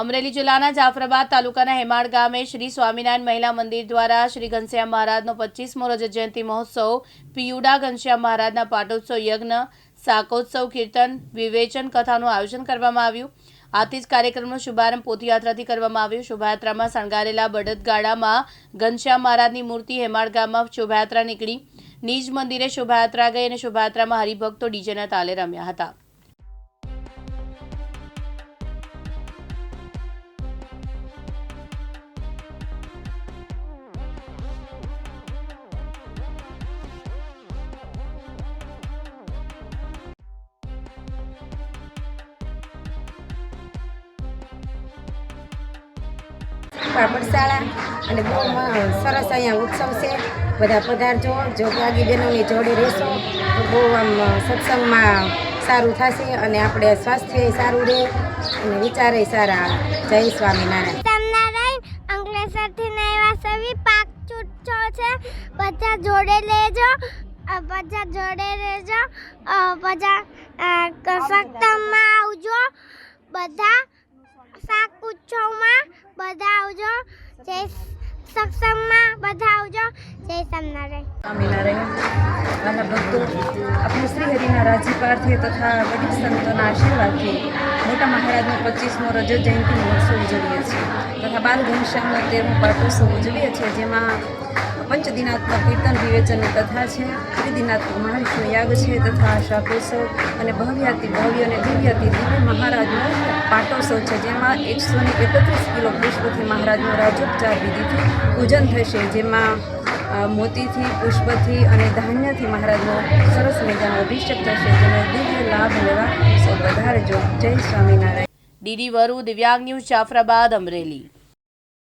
અમરેલી જિલ્લાના જાફરાબાદ તાલુકાના હેમાળ ગામે શ્રી સ્વામિનારાયણ મહિલા મંદિર દ્વારા શ્રી ઘનશ્યામ મહારાજનો પચીસમો રજત જયંતિ મહોત્સવ, પિયુડા ઘનશ્યામ મહારાજના પાટોત્સવ યજ્ઞ, શાકોત્સવ કીર્તન, વિવેચન કથાનું આયોજન કરવામાં આવ્યું. આથી જ કાર્યક્રમનો શુભારંભ પોથયાત્રાથી કરવામાં આવ્યો. શોભાયાત્રામાં શણગારેલા બળદગાડામાં ઘનશ્યામ મહારાજની મૂર્તિ હેમાળ ગામમાં શોભાયાત્રા નીકળી. નિજ મંદિરે શોભાયાત્રા ગઈ અને શોભાયાત્રામાં હરિભક્તો ડીજેના તાલે રમ્યા હતા. પાપડશાળા અને બહુ સરસ અહીંયા ઉત્સવ છે. બધા પધારજો જો ત્યાગી બહેનોની જોડે રહેશો. તો બહુ આમ સત્સંગમાં સારું થશે અને આપણે સ્વાસ્થ્ય સારું રહે અને વિચારે સારા. જય સ્વામિનારાયણ. અંકલેશ્વરથી નવા સવી પાક છૂટછો છે. બધા જોડે લેજો બધા જોડે અ, બધા સત્સંગમાં આવજો બધા શાક ઉત્સવમાં બધા આવજો જય સત્સંગમાં બધા આવજો. જય સ્વામિનારાયણ. સ્વામિનારાયણ. વાલા ભક્તો આપણે શ્રી હરિના રાજ્યપારથી તથા વડીલ સંતોના આશીર્વાદથી મોટા મહારાજનો પચીસમો રજત જયંતિ મહોત્સવ ઉજવીએ છીએ તથા બાલ ઘનશ્યામનો તેરમો પાટોત્સવ ઉજવીએ છીએ, જેમાં પંચદિનાત્મક કીર્તન વિવેચનની કથા છે, ત્રિદિનાત્મક મહાવિષ્ણુ યાગ છે તથા શાકોત્સવ અને ભવ્યાતિ ભવ્ય અને દિવ્યાતિ દિવ્ય મહારાજનો પાટોત્સવ છે, જેમાં એકસો ને એકત્રીસ કિલો પુષ્પથી મહારાજનો રાજોપચાર વિધિથી પૂજન થશે, જેમાં મોતીથી, પુષ્પથી અને ધાન્યથી મહારાજનો સરસ મજાનો અભિષેક થશે, જેનો દિવ્ય લાભ લેવા સૌ વધારજો. જય સ્વામિનારાયણ. ડીડી વરુ, દિવ્યાંગ ન્યૂઝ જાફરાબાદ, અમરેલી.